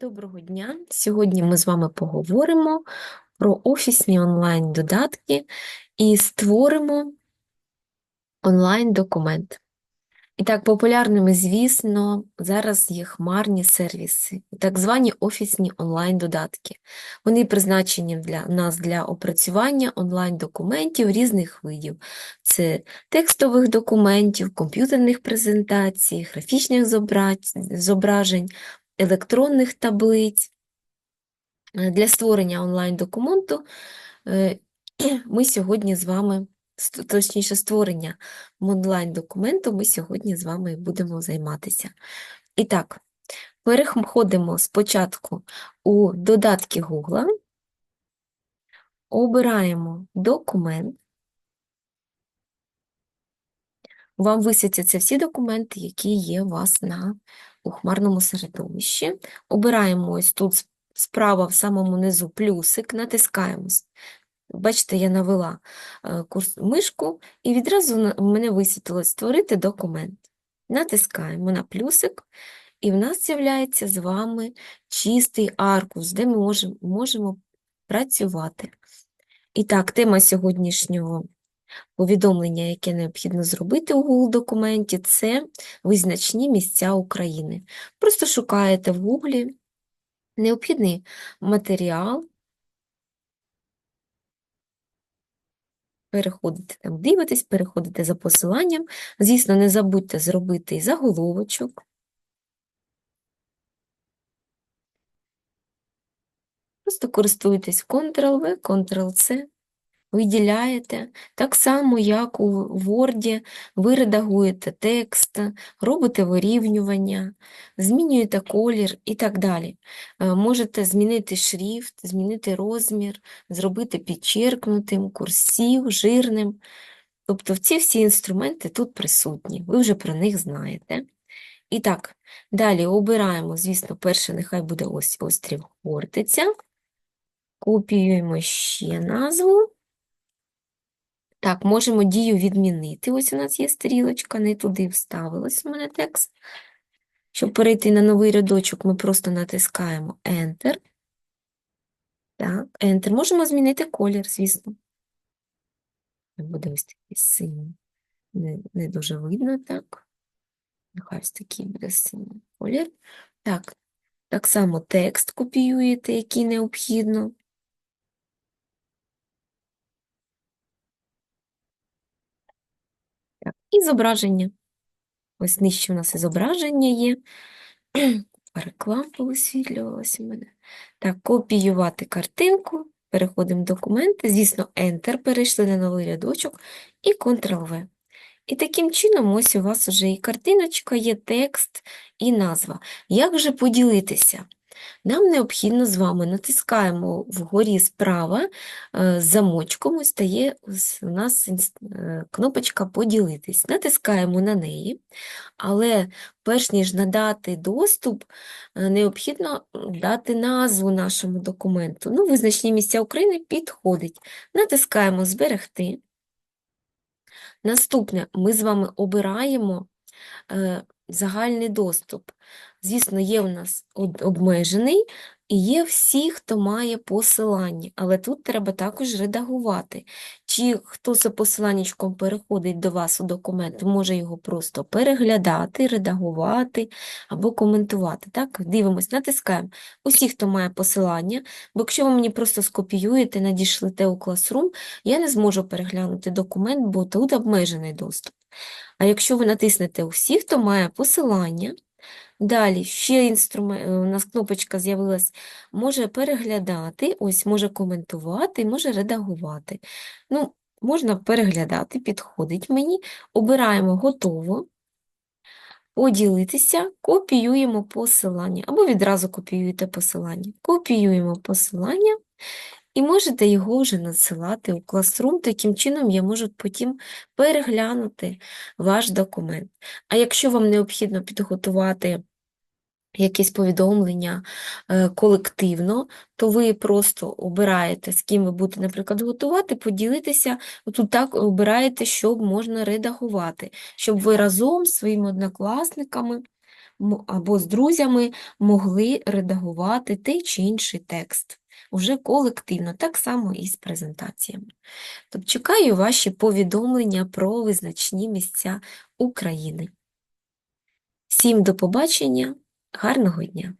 Доброго дня! Сьогодні ми з вами поговоримо про офісні онлайн-додатки і створимо онлайн-документ. І так, популярними, звісно, зараз є хмарні сервіси, так звані офісні онлайн-додатки. Вони призначені для нас для опрацювання онлайн-документів різних видів. Це текстових документів, комп'ютерних презентацій, графічних зображень, електронних таблиць. Е, Для створення онлайн-документу е, ми сьогодні з вами, точніше, створення онлайн-документу ми сьогодні з вами будемо займатися. І так, переходимо спочатку у додатки Google, обираємо документ. Вам висвітяться всі документи, які є у вас на у хмарному середовищі. Обираємо ось тут справа в самому низу плюсик, натискаємо. Бачите, я навела е, курс мишку, і відразу в мене висвітилось створити документ. Натискаємо на плюсик, і в нас з'являється з вами чистий аркуш, де ми можемо, можемо працювати. І так, тема сьогоднішнього повідомлення, яке необхідно зробити у Google документі, це визначні місця України. Просто шукаєте в Google необхідний матеріал, переходите там, дивитесь, переходите за посиланням. Звісно, не забудьте зробити заголовочок. Просто користуйтесь Ctrl-V, Ctrl-C, виділяєте. Так само, як у Word, ви редагуєте текст, робите вирівнювання, змінюєте колір і так далі. Е, Можете змінити шрифт, змінити розмір, зробити підчеркнутим, курсів, жирним. Тобто ці всі інструменти тут присутні, ви вже про них знаєте. І так, далі обираємо, звісно, перше нехай буде ось острів Хортиця. Копіюємо ще назву. Так, можемо дію відмінити. Ось у нас є стрілочка, не туди вставилось у мене текст. Щоб перейти на новий рядочок, ми просто натискаємо Enter. Так, Enter. Можемо змінити колір, звісно. Буде ось такий синій. Не, не дуже видно так. Нехай ось такий буде синій колір. Так, так само текст копіюєте, який необхідно. Так, і зображення. Ось нижче у нас і зображення є. Реклама висвітлювалася у мене. Так, копіювати картинку. Переходимо в документи. Звісно, Enter, перейшли на новий рядочок і Ctrl-V. І таким чином ось у вас вже і картиночка, є текст і назва. Як же поділитися? Нам необхідно з вами натискаємо вгорі справа е, з замочком, ось стає у нас е, кнопочка Поділитись. Натискаємо на неї, але перш ніж надати доступ, е, необхідно дати назву нашому документу. Ну, визначні місця України підходить. Натискаємо Зберегти. Наступне, ми з вами обираємо загальний доступ. Звісно, є у нас обмежений і є всі, хто має посилання, але тут треба також редагувати. Чи хто за посиланнячком переходить до вас у документ, може його просто переглядати, редагувати або коментувати. Так, дивимось, натискаємо. Усі, хто має посилання, бо якщо ви мені просто скопіюєте, надішлете у Classroom, я не зможу переглянути документ, бо тут обмежений доступ. А якщо ви натиснете усі, хто має посилання, далі ще інструмент, у нас кнопочка з'явилась, може переглядати, ось може коментувати, може редагувати. Ну, можна переглядати, підходить мені, обираємо готово, поділитися, копіюємо посилання, або відразу копіюєте посилання. Копіюємо посилання, і можете його вже надсилати у Classroom. Таким чином я можу потім переглянути ваш документ. А якщо вам необхідно підготувати якесь повідомлення е, колективно, то ви просто обираєте, з ким ви будете, наприклад, готувати, поділитися, тут так обираєте, щоб можна редагувати, щоб ви разом з своїми однокласниками або з друзями могли редагувати той чи інший текст уже колективно, так само і з презентаціями. Тобто чекаю ваші повідомлення про визначні місця України. Всім до побачення, гарного дня!